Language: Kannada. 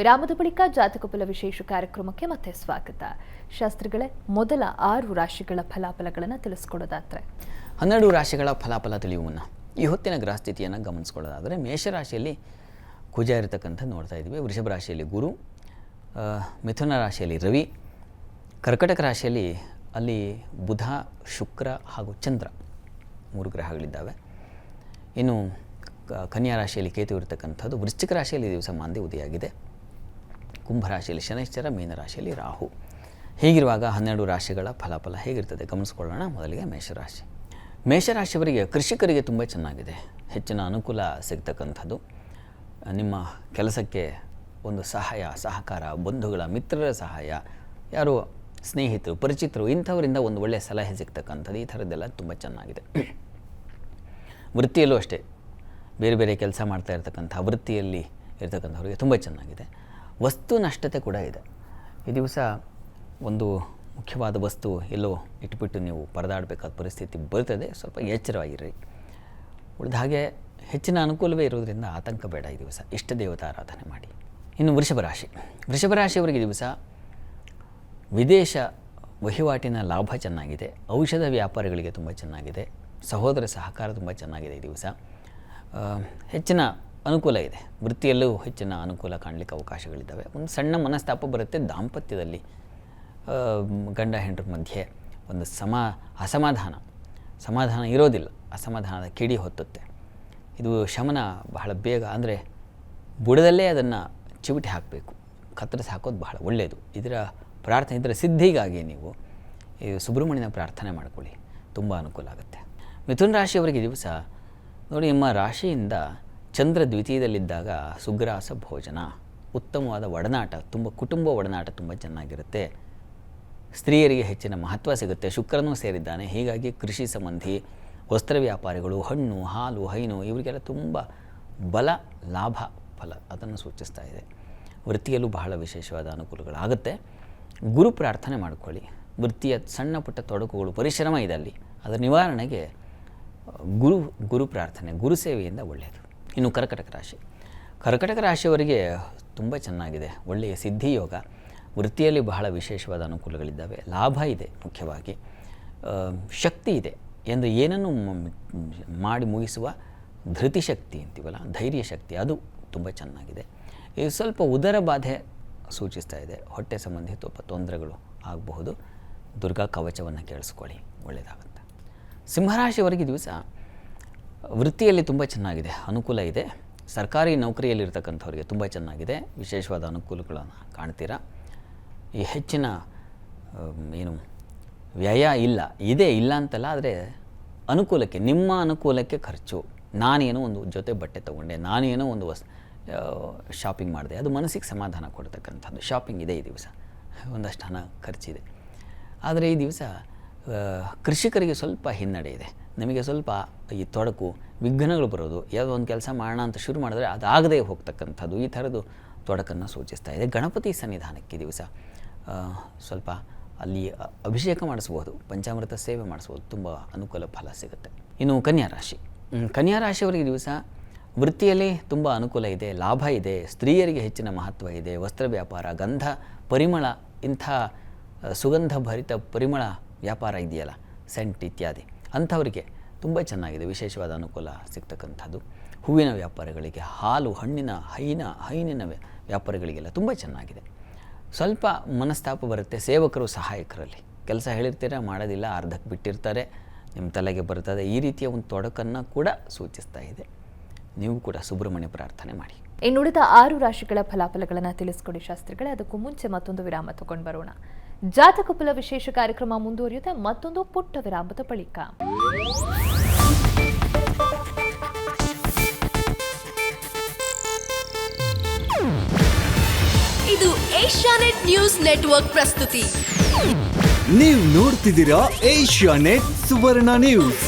ವಿರಾಮದ ಬಳಿಕ ಜಾತಕಫಲ ವಿಶೇಷ ಕಾರ್ಯಕ್ರಮಕ್ಕೆ ಮತ್ತೆ ಸ್ವಾಗತ. ಶಾಸ್ತ್ರಿಗಳೇ, ಮೊದಲ ಆರು ರಾಶಿಗಳ ಫಲಾಫಲಗಳನ್ನು ತಿಳಿಸ್ಕೊಡೋದಾದ್ರೆ. ಹನ್ನೆರಡು ರಾಶಿಗಳ ಫಲಾಫಲ ತಿಳಿಯುವ ಮುನ್ನ ಈ ಹೊತ್ತಿನ ಗ್ರಹಸ್ಥಿತಿಯನ್ನು ಗಮನಿಸ್ಕೊಳ್ಳೋದಾದರೆ ಮೇಷರಾಶಿಯಲ್ಲಿ ಕುಜ ಇರತಕ್ಕಂಥ ನೋಡ್ತಾ ಇದ್ದೀವಿ. ವೃಷಭ ರಾಶಿಯಲ್ಲಿ ಗುರು ಮಿಥುನ ರಾಶಿಯಲ್ಲಿ ರವಿ, ಕರ್ಕಟಕ ರಾಶಿಯಲ್ಲಿ ಅಲ್ಲಿ ಬುಧ, ಶುಕ್ರ ಹಾಗೂ ಚಂದ್ರ ಮೂರು ಗ್ರಹಗಳಿದ್ದಾವೆ. ಇನ್ನು ಕನ್ಯಾ ರಾಶಿಯಲ್ಲಿ ಕೇತು ಇರತಕ್ಕಂಥದ್ದು ವೃಶ್ಚಿಕ ರಾಶಿಯಲ್ಲಿ ದಿವಸ ಮಾಂದಿ ಉದಯಾಗಿದೆ ಕುಂಭರಾಶಿಯಲ್ಲಿ ಶನೈಶ್ಚರ ಮೀನರಾಶಿಯಲ್ಲಿ ರಾಹು. ಹೀಗಿರುವಾಗ ಹನ್ನೆರಡು ರಾಶಿಗಳ ಫಲಾಫಲ ಹೇಗಿರ್ತದೆ? ಗಮನಿಸ್ಕೊಳ್ಳೋಣ ಮೊದಲಿಗೆ ಮೇಷರಾಶಿ ಮೇಷರಾಶಿಯವರಿಗೆ ಕೃಷಿಕರಿಗೆ ತುಂಬ ಚೆನ್ನಾಗಿದೆ. ಹೆಚ್ಚಿನ ಅನುಕೂಲ ಸಿಗ್ತಕ್ಕಂಥದ್ದು. ನಿಮ್ಮ ಕೆಲಸಕ್ಕೆ ಒಂದು ಸಹಾಯ, ಸಹಕಾರ, ಬಂಧುಗಳ, ಮಿತ್ರರ ಸಹಾಯ, ಯಾರು ಸ್ನೇಹಿತರು, ಪರಿಚಿತರು, ಇಂಥವರಿಂದ ಒಂದು ಒಳ್ಳೆಯ ಸಲಹೆ ಸಿಗ್ತಕ್ಕಂಥದ್ದು. ಈ ಥರದ್ದೆಲ್ಲ ತುಂಬ ಚೆನ್ನಾಗಿದೆ. ವೃತ್ತಿಯಲ್ಲೂ ಅಷ್ಟೇ. ಬೇರೆ ಬೇರೆ ಕೆಲಸ ಮಾಡ್ತಾ ಇರ್ತಕ್ಕಂಥ ವೃತ್ತಿಯಲ್ಲಿ ಇರ್ತಕ್ಕಂಥವ್ರಿಗೆ ತುಂಬ ಚೆನ್ನಾಗಿದೆ. ವಸ್ತು ನಷ್ಟತೆ ಕೂಡ ಇದೆ. ಈ ದಿವಸ ಒಂದು ಮುಖ್ಯವಾದ ವಸ್ತು ಎಲ್ಲೋ ಇಟ್ಬಿಟ್ಟು ನೀವು ಪರದಾಡಬೇಕಾದ ಪರಿಸ್ಥಿತಿ ಬರ್ತದೆ ಸ್ವಲ್ಪ ಎಚ್ಚರವಾಗಿರ್ರಿ. ಉಳಿದ ಹಾಗೆ ಹೆಚ್ಚಿನ ಅನುಕೂಲವೇ ಇರೋದರಿಂದ ಆತಂಕ ಬೇಡ ಈ ದಿವಸ. ಇಷ್ಟ ದೇವತಾ ಆರಾಧನೆ ಮಾಡಿ. ಇನ್ನು ವೃಷಭ ರಾಶಿ. ವೃಷಭ ರಾಶಿಯವರಿಗೆ ದಿವಸ ವಿದೇಶ ವಹಿವಾಟಿನ ಲಾಭ ಚೆನ್ನಾಗಿದೆ. ಔಷಧ ವ್ಯಾಪಾರಿಗಳಿಗೆ ತುಂಬ ಚೆನ್ನಾಗಿದೆ. ಸಹೋದರ ಸಹಕಾರ ತುಂಬ ಚೆನ್ನಾಗಿದೆ ಈ ದಿವಸ. ಹೆಚ್ಚಿನ ಅನುಕೂಲ ಇದೆ. ವೃತ್ತಿಯಲ್ಲೂ ಹೆಚ್ಚಿನ ಅನುಕೂಲ ಕಾಣಲಿಕ್ಕೆ ಅವಕಾಶಗಳಿದ್ದಾವೆ. ಒಂದು ಸಣ್ಣ ಮನಸ್ತಾಪ ಬರುತ್ತೆ ದಾಂಪತ್ಯದಲ್ಲಿ. ಗಂಡ ಹೆಂಡ್ರ ಮಧ್ಯೆ ಒಂದು ಸಮ, ಅಸಮಾಧಾನ. ಸಮಾಧಾನ ಇರೋದಿಲ್ಲ. ಅಸಮಾಧಾನದ ಕಿಡಿ ಹೊತ್ತುತ್ತೆ. ಇದು ಶಮನ ಬಹಳ ಬೇಗ ಅಂದರೆ ಬುಡದಲ್ಲೇ ಅದನ್ನು ಚಿವುಟಿ ಹಾಕಬೇಕು. ಕತ್ತರಿಸಿ ಹಾಕೋದು ಬಹಳ ಒಳ್ಳೆಯದು ಇದರ ಪ್ರಾರ್ಥನೆ, ಇದರ ಸಿದ್ಧಿಗಾಗಿ ನೀವು ಈ ಸುಬ್ರಹ್ಮಣ್ಯನ ಪ್ರಾರ್ಥನೆ ಮಾಡ್ಕೊಳ್ಳಿ. ತುಂಬ ಅನುಕೂಲ ಆಗುತ್ತೆ. ಮಿಥುನ ರಾಶಿಯವರಿಗೆ ದಿವಸ ನೋಡಿ, ನಿಮ್ಮ ರಾಶಿಯಿಂದ ಚಂದ್ರ ದ್ವಿತೀಯದಲ್ಲಿದ್ದಾಗ ಸುಗ್ರಾಸ ಭೋಜನ, ಉತ್ತಮವಾದ ಒಡನಾಟ, ತುಂಬ ಕುಟುಂಬ ಒಡನಾಟ ತುಂಬ ಚೆನ್ನಾಗಿರುತ್ತೆ. ಸ್ತ್ರೀಯರಿಗೆ ಹೆಚ್ಚಿನ ಮಹತ್ವ ಸಿಗುತ್ತೆ. ಶುಕ್ರನೂ ಸೇರಿದ್ದಾನೆ. ಹೀಗಾಗಿ ಕೃಷಿ ಸಂಬಂಧಿ ವಸ್ತ್ರ ವ್ಯಾಪಾರಿಗಳು, ಹಣ್ಣು, ಹಾಲು, ಹೈನು ಇವರಿಗೆಲ್ಲ ತುಂಬ ಬಲ, ಲಾಭ, ಫಲ ಅದನ್ನು ಸೂಚಿಸ್ತಾ ಇದೆ. ವೃತ್ತಿಯಲ್ಲೂ ಬಹಳ ವಿಶೇಷವಾದ ಅನುಕೂಲಗಳಾಗುತ್ತೆ. ಗುರು ಪ್ರಾರ್ಥನೆ ಮಾಡಿಕೊಳ್ಳಿ. ವೃತ್ತಿಯ ಸಣ್ಣ ಪುಟ್ಟ ತೊಡಕುಗಳು ಪರಿಶ್ರಮ ಇದೆ ಅಲ್ಲಿ. ಅದರ ನಿವಾರಣೆಗೆ ಗುರು ಗುರು ಪ್ರಾರ್ಥನೆ, ಗುರು ಸೇವೆಯಿಂದ ಒಳ್ಳೆಯದು. ಇನ್ನು ಕರ್ಕಟಕ ರಾಶಿ. ಕರ್ಕಟಕ ರಾಶಿಯವರಿಗೆ ತುಂಬ ಚೆನ್ನಾಗಿದೆ. ಒಳ್ಳೆಯ ಸಿದ್ಧಿ ಯೋಗ, ವೃತ್ತಿಯಲ್ಲಿ ಬಹಳ ವಿಶೇಷವಾದ ಅನುಕೂಲಗಳಿದ್ದಾವೆ. ಲಾಭ ಇದೆ ಮುಖ್ಯವಾಗಿ. ಶಕ್ತಿ ಇದೆ ಎಂದು ಏನನ್ನು ಮಾಡಿ ಮುಗಿಸುವ ಧೃತಿ ಶಕ್ತಿ ಅಂತೀವಲ್ಲ, ಧೈರ್ಯ ಶಕ್ತಿ, ಅದು ತುಂಬ ಚೆನ್ನಾಗಿದೆ. ಇದು ಸ್ವಲ್ಪ ಉದರ ಬಾಧೆ ಸೂಚಿಸ್ತಾ ಇದೆ. ಹೊಟ್ಟೆ ಸಂಬಂಧಿ ಸ್ವಲ್ಪ ತೊಂದರೆಗಳು ಆಗಬಹುದು. ದುರ್ಗಾ ಕವಚವನ್ನು ಕೇಳಿಸ್ಕೊಳ್ಳಿ, ಒಳ್ಳೆಯದಾಗುತ್ತೆ. ಸಿಂಹರಾಶಿವರೆಗೆ ದಿವಸ ವೃತ್ತಿಯಲ್ಲಿ ತುಂಬ ಚೆನ್ನಾಗಿದೆ, ಅನುಕೂಲ ಇದೆ. ಸರ್ಕಾರಿ ನೌಕರಿಯಲ್ಲಿರ್ತಕ್ಕಂಥವ್ರಿಗೆ ತುಂಬ ಚೆನ್ನಾಗಿದೆ. ವಿಶೇಷವಾದ ಅನುಕೂಲಗಳನ್ನು ಕಾಣ್ತೀರಾ? ಈ ಹೆಚ್ಚಿನ ಏನು ವ್ಯಯ ಇಲ್ಲ, ಇದೆ ಇಲ್ಲ ಅಂತಲ್ಲ, ಆದರೆ ಅನುಕೂಲಕ್ಕೆ, ನಿಮ್ಮ ಅನುಕೂಲಕ್ಕೆ ಖರ್ಚು. ನಾನೇನೋ ಒಂದು ಜೊತೆ ಬಟ್ಟೆ ತೊಗೊಂಡೆ, ನಾನೇನೋ ಒಂದು ವಸ್ ಶಾಪಿಂಗ್ ಮಾಡಿದೆ, ಅದು ಮನಸ್ಸಿಗೆ ಸಮಾಧಾನ ಕೊಡ್ತಕ್ಕಂಥದ್ದು. ಶಾಪಿಂಗ್ ಇದೆ ಈ ದಿವಸ. ಒಂದಷ್ಟು ಹಣ ಖರ್ಚಿದೆ. ಆದರೆ ಈ ದಿವಸ ಕೃಷಿಕರಿಗೆ ಸ್ವಲ್ಪ ಹಿನ್ನಡೆ ಇದೆ. ನಮಗೆ ಸ್ವಲ್ಪ ಈ ತೊಡಕು, ವಿಘ್ನಗಳು ಬರೋದು, ಯಾವುದೋ ಒಂದು ಕೆಲಸ ಮಾಡೋಣ ಅಂತ ಶುರು ಮಾಡಿದ್ರೆ ಅದಾಗದೇ ಹೋಗ್ತಕ್ಕಂಥದ್ದು, ಈ ಥರದ್ದು ತೊಡಕನ್ನು ಸೂಚಿಸ್ತಾ ಇದೆ. ಗಣಪತಿ ಸನ್ನಿಧಾನಕ್ಕೆ ದಿವಸ ಸ್ವಲ್ಪ ಅಲ್ಲಿ ಅಭಿಷೇಕ ಮಾಡಿಸ್ಬೋದು, ಪಂಚಾಮೃತ ಸೇವೆ ಮಾಡಿಸ್ಬೋದು, ತುಂಬ ಅನುಕೂಲ ಫಲ ಸಿಗುತ್ತೆ. ಇನ್ನು ಕನ್ಯಾ ರಾಶಿ. ಕನ್ಯಾ ರಾಶಿಯವರಿಗೆ ದಿವಸ ವೃತ್ತಿಯಲ್ಲಿ ತುಂಬ ಅನುಕೂಲ ಇದೆ, ಲಾಭ ಇದೆ, ಸ್ತ್ರೀಯರಿಗೆ ಹೆಚ್ಚಿನ ಮಹತ್ವ ಇದೆ, ವಸ್ತ್ರ ವ್ಯಾಪಾರ, ಗಂಧ, ಪರಿಮಳ, ಇಂಥ ಸುಗಂಧ ಭರಿತ ಪರಿಮಳ ವ್ಯಾಪಾರ ಇದೆಯಲ್ಲ ಸೆಂಟ್ ಇತ್ಯಾದಿ, ಅಂಥವರಿಗೆ ತುಂಬ ಚೆನ್ನಾಗಿದೆ, ವಿಶೇಷವಾದ ಅನುಕೂಲ ಸಿಗ್ತಕ್ಕಂಥದ್ದು. ಹೂವಿನ ವ್ಯಾಪಾರಗಳಿಗೆ, ಹಾಲು, ಹಣ್ಣಿನ, ಹೈನ, ಹೈನಿನ ವ್ಯಾ- ವ್ಯಾಪಾರಿಗಳಿಗೆಲ್ಲ ತುಂಬ ಚೆನ್ನಾಗಿದೆ. ಸ್ವಲ್ಪ ಮನಸ್ತಾಪ ಬರುತ್ತೆ ಸೇವಕರು, ಸಹಾಯಕರಲ್ಲಿ. ಕೆಲಸ ಹೇಳಿರ್ತೀರ, ಮಾಡೋದಿಲ್ಲ, ಅರ್ಧಕ್ಕೆ ಬಿಟ್ಟಿರ್ತಾರೆ, ನಿಮ್ಮ ತಲೆಗೆ ಬರ್ತದೆ, ಈ ರೀತಿಯ ಒಂದು ತೊಡಕನ್ನು ಕೂಡ ಸೂಚಿಸ್ತಾ ಇದೆ. ನೀವು ಕೂಡ ಸುಬ್ರಹ್ಮಣ್ಯ ಪ್ರಾರ್ಥನೆ ಮಾಡಿ. ಇನ್ನುಳಿದ ಆರು ರಾಶಿಗಳ ಫಲಾಫಲಗಳನ್ನು ತಿಳಿಸ್ಕೊಡಿ ಶಾಸ್ತ್ರಿಗಳೇ. ಅದಕ್ಕೂ ಮುಂಚೆ ಮತ್ತೊಂದು ವಿರಾಮ ತಗೊಂಡು ಬರೋಣ. ಜಾತಕಫಲ ವಿಶೇಷ ಕಾರ್ಯಕ್ರಮ ಮುಂದುವರಿಯುತ್ತೆ. ಮತ್ತೊಂದು ಪುಟ್ಟ ವಿರಾಮದ ಬಳಿಕ. ಇದು ಏಷ್ಯಾನೆಟ್ ನ್ಯೂಸ್ ನೆಟ್ವರ್ಕ್ ಪ್ರಸ್ತುತಿ. ನೀವು ನೋಡ್ತಿದ್ದೀರಾ ಏಷ್ಯಾ ನೆಟ್ ಸುವರ್ಣ ನ್ಯೂಸ್.